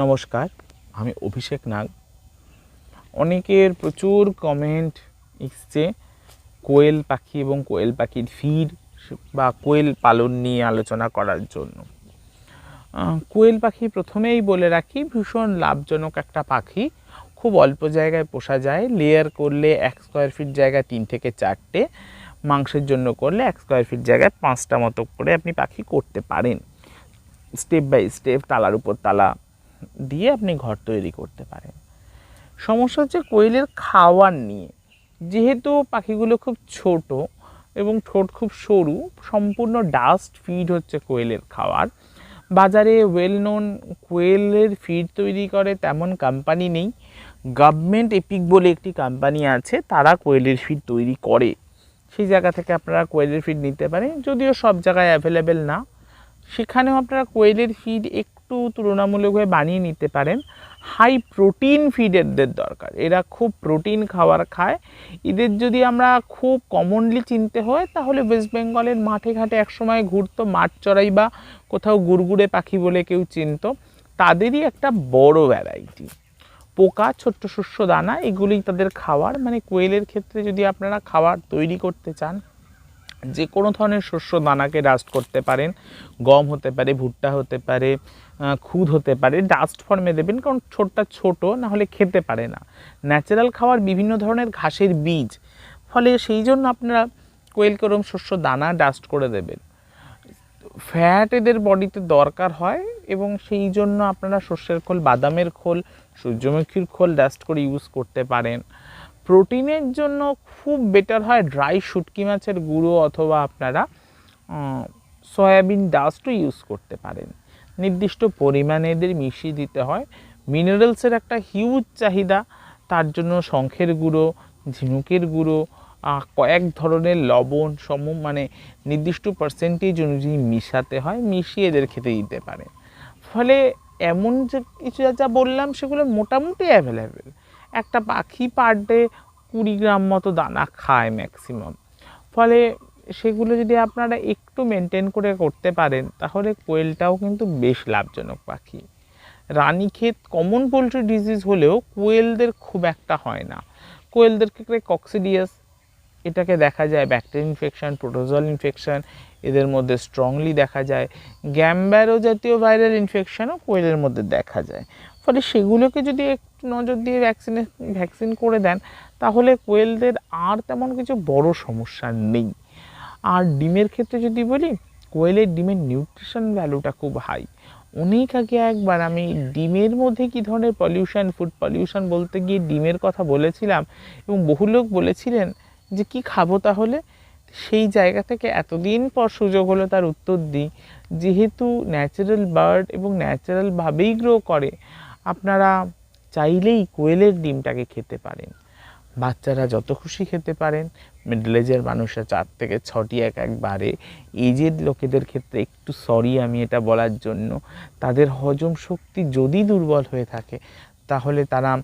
নমস্কার, আমি অভিষেক নাগ। অনেকের প্রচুর কমেন্ট এসছে, কোয়েল পাখি এবং কোয়েল পাখির ফিড বা কোয়েল পালন নিয়ে আলোচনা করার জন্য। কোয়েল পাখি প্রথমেই বলে রাখি, ভীষণ লাভজনক একটা পাখি। খুব অল্প জায়গায় পোষা যায় লেয়ার করলে এক স্কোয়ার ফিট জায়গায় তিন থেকে চারটে, মাংসের জন্য করলে এক স্কোয়ার ফিট জায়গায় পাঁচটা মতো করে আপনি পাখি করতে পারেন। স্টেপ বাই স্টেপ তালার উপর তালা দিয়ে আপনি ঘর তৈরি করতে পারেন। সমস্যা হচ্ছে কোয়েলের খাওয়ার নিয়ে। যেহেতু পাখিগুলো খুব ছোট এবং ঠোঁট খুব সরু, সম্পূর্ণ ডাস্ট ফিড হচ্ছে কোয়েলের খাওয়ার। বাজারে ওয়েল নোন কোয়েলের ফিড তৈরি করে তেমন কোম্পানি নেই। গভর্নমেন্ট এপিক বলে একটি কোম্পানি আছে, তারা কোয়েলের ফিড তৈরি করে। সেই জায়গা থেকে আপনারা কোয়েলের ফিড নিতে পারেন, যদিও সব জায়গায় অ্যাভেলেবেল না। সেখানেও আপনারা কোয়েলের ফিড একটু তুলনামূলকভাবে বানিয়ে নিতে পারেন। হাই প্রোটিন ফিড এদের দরকার। এরা খুব প্রোটিন খাবার খায়। এদের যদি আমরা খুব কমনলি চিনতে হয়, তাহলে ওয়েস্ট বেঙ্গলের মাঠে ঘাটে একসময় ঘুরতো, মাঠ চড়াই বা কোথাও গুড়গুড়ে পাখি বলে কেউ চিনত। তাদেরই একটা বড় ভ্যারাইটি পোকা, ছোট্ট শস্য, দানা, এগুলোই তাদের খাবার মানে কোয়েলের ক্ষেত্রে যদি আপনারা খাবার তৈরি করতে চান যে কোনো ধরনের শস্য দানাকে ডাস্ট করতে পারেন, গম হতে পারে, ভুট্টা হতে পারে খুদ হতে পারে ডাস্ট ফর্মে দেবেন কারণ ছোটটা ছোট, না হলে খেতে পারে না। ন্যাচারাল খাওয়ার বিভিন্ন ধরনের ঘাসের বীজ, ফলে সেই জন্য আপনারা কোয়েলকে ওরম শস্য দানা ডাস্ট করে দেবেন। ফ্যাট এদের বডিতে দরকার হয় এবং সেই জন্য আপনারা শস্যের খোল, বাদামের খোল, সূর্যমুখীর খোল ডাস্ট করে ইউজ করতে পারেন। প্রোটিনের জন্য খুব বেটার হয় ড্রাই শুটকি মাছের গুঁড়ো অথবা আপনারা সয়াবিন ডাস্টও ইউজ করতে পারেন। নির্দিষ্ট পরিমাণে এদের মিশিয়ে দিতে হয়। মিনারেলসের একটা হিউজ চাহিদা, তার জন্য শঙ্খের গুঁড়ো, ঝিনুকের গুঁড়ো কয়েক ধরনের লবণ সম মানে নির্দিষ্ট পার্সেন্টেজ অনুযায়ী মিশাতে হয়, মিশিয়ে এদের খেতে দিতে পারেন। ফলে এমন যে কিছু যা বললাম, সেগুলো মোটামুটি অ্যাভেলেবেল একটা পাখি পার ডে কুড়ি গ্রাম মতো দানা খায় ম্যাক্সিমাম ফলে সেগুলো যদি আপনারা একটু মেনটেন করে করতে পারেন, তাহলে কোয়েলটাও কিন্তু বেশ লাভজনক পাখি। রানীক্ষেত কমন পোলট্রি ডিজিজ হলেও কোয়েলদের খুব একটা হয় না। কোয়েলদের ক্ষেত্রে কক্সিডিয়াস এটাকে দেখা যায় ব্যাকটেরিয়া ইনফেকশন প্রোটোজল ইনফেকশন এদের মধ্যে স্ট্রংলি দেখা যায়। গ্যাম্ব্যারো জাতীয় ভাইরাল ইনফেকশনও কোয়েলের মধ্যে দেখা যায়। ফলে সেগুলোকে যদি একটু নজর দিয়ে ভ্যাকসিনে ভ্যাকসিন করে দেন, তাহলে কোয়েলদের আর তেমন কিছু বড় সমস্যা নেই। আর ডিমের ক্ষেত্রে যদি বলি কোয়েলের ডিমের নিউট্রিশন ভ্যালুটা খুব হাই অনেক আগে একবার আমি ডিমের মধ্যে কী ধরনের পলিউশন ফুড পলিউশন বলতে গিয়ে ডিমের কথা বলেছিলাম এবং বহু লোক বলেছিলেন যে, কি খাব তাহলে? সেই জায়গা থেকে এতদিন পর সুযোগ হলো তার উত্তর দিই। যেহেতু ন্যাচারাল বার্ড এবং ন্যাচারালভাবেই গ্রো করে আপনারা চাইলেই কোয়েলের ডিমটাকে খেতে পারেন। বাচ্চারা যত খুশি খেতে পারেন। মিডল এজের মানুষরা চার থেকে ছটি এক একবারে। এজের লোকেদের ক্ষেত্রে একটু সরি আমি এটা বলার জন্য। তাদের হজম শক্তি যদি দুর্বল হয়ে থাকে, তাহলে তারা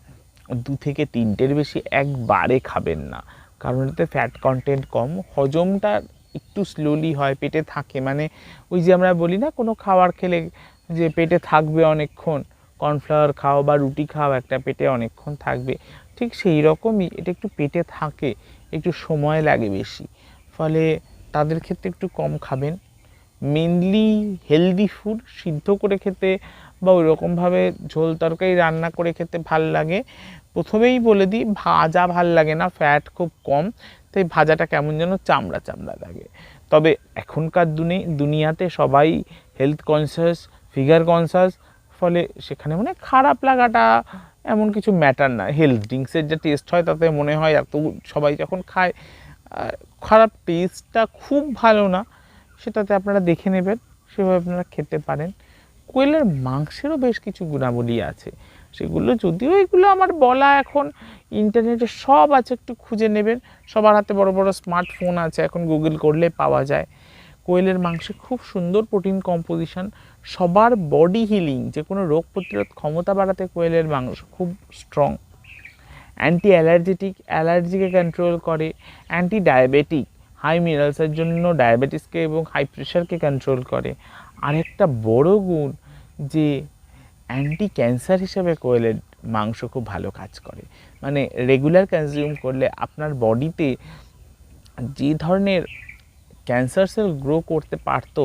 দু থেকে তিনটের বেশি একবারে খাবেন না। কারণ এতে ফ্যাট কন্টেন্ট কম। হজমটা একটু স্লোলি হয়, পেটে থাকে। মানে ওই যে আমরা বলি না, কোনো খাবার খেলে যে পেটে থাকবে অনেকক্ষণ কর্নফ্লাওয়ার খাও বা রুটি খাও, একটা পেটে অনেকক্ষণ থাকবে। ঠিক সেই রকমই এটা একটু পেটে থাকে, একটু সময় লাগে বেশি। ফলে তাদের ক্ষেত্রে একটু কম খাবেন। মেনলি হেলদি ফুড সিদ্ধ করে খেতে বা ওই রকমভাবে ঝোল তরকারি রান্না করে খেতে ভালো লাগে। প্রথমেই বলে দিই, ভাজা ভালো লাগে না ফ্যাট খুব কম, তাই ভাজাটা কেমন যেন চামড়া চামড়া লাগে। তবে এখনকার দুনি, দুনিয়াতে সবাই হেলথ কনসিয়াস ফিগার কনসিয়াস ফলে সেখানে মানে খারাপ লাগাটা এমন কিছু ম্যাটার না। হেলথ ড্রিঙ্কসের যে টেস্ট হয়, তাতে মনে হয় এত সবাই যখন খায় খারাপ টেস্টটা খুব ভালো না, সেটাতে আপনারা দেখে নেবেন, সেভাবে আপনারা খেতে পারেন। কোয়েলের মাংসেরও বেশ কিছু গুণাবলী আছে। সেগুলো যদিও এগুলো আমার বলা এখন ইন্টারনেটে সব আছে, একটু খুঁজে নেবেন। সবার হাতে বড় বড় স্মার্টফোন আছে, এখন গুগল করলে পাওয়া যায়। কোয়েলের মাংসে খুব সুন্দর প্রোটিন কম্পোজিশন সবার বডি হিলিং যে কোনো রোগ প্রতিরোধ ক্ষমতা বাড়াতে কোয়েলের মাংস খুব স্ট্রং অ্যান্টি অ্যালার্জেটিক অ্যালার্জিকে কন্ট্রোল করে অ্যান্টি ডায়াবেটিক হাই মিনারেলসের জন্য ডায়াবেটিসকে এবং হাই প্রেশারকে কন্ট্রোল করে। আরেকটা বড় গুণ যে অ্যান্টি ক্যান্সার হিসাবে কোয়েলের মাংস খুব ভালো কাজ করে। মানে রেগুলার কনজিউম করলে আপনার বডিতে যে ধরনের ক্যান্সার সেল গ্রো করতে পারতো,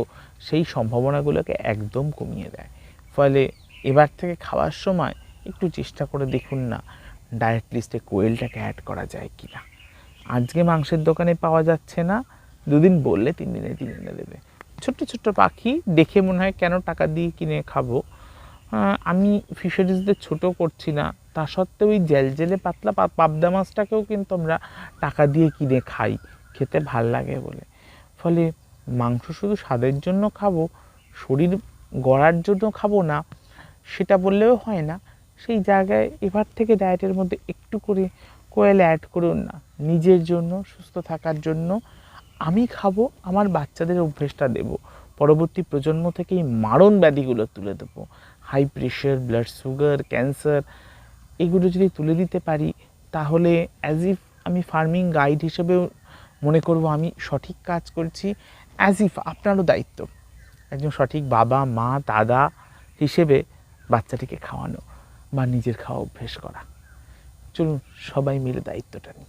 সেই সম্ভাবনাগুলোকে একদম কমিয়ে দেয়। ফলে এবার থেকে খাওয়ার সময় একটু চেষ্টা করে দেখুন না, ডায়েট লিস্টে কোয়েলটাকে অ্যাড করা যায় কি না আজকে মাংসের দোকানে পাওয়া যাচ্ছে না, দুদিন বললে তিন দিনে তিন দিনে দেবে। ছোট্ট ছোট্ট পাখি দেখে মনে হয় কেন টাকা দিয়ে কিনে খাব। আমি ফিশারিজদের ছোট করছি না, তা সত্ত্বেও ওই জেল জেলে পাতলা পাবদা মাছটাকেও কিন্তু আমরা টাকা দিয়ে কিনে খাই, খেতে ভালো লাগে বলে। ফলে মাংস শুধু স্বাদের জন্য খাব, শরীর গড়ার জন্য খাব না, সেটা বললেও হয় না। সেই জায়গায় এবার থেকে ডায়েটের মধ্যে একটু করে কোয়েল অ্যাড করুন না। নিজের জন্য, সুস্থ থাকার জন্য আমি খাব, আমার বাচ্চাদের অভ্যেসটা দেব। পরবর্তী প্রজন্ম থেকে এই মারণ ব্যাধিগুলো তুলে দেবো। High pressure blood sugar cancer এগুলো যদি তুলে দিতে পারি, তাহলে অ্যাজ ইফ আমি ফার্মিং গাইড হিসেবেও মনে করব আমি সঠিক কাজ করছি অ্যাজ ইফ আপনারও দায়িত্ব। একজন সঠিক বাবা, মা, দাদা হিসেবে বাচ্চাটিকে খাওয়ানো বা নিজের খাওয়া অভ্যেস করা। চলুন সবাই মিলে দায়িত্বটা নিই।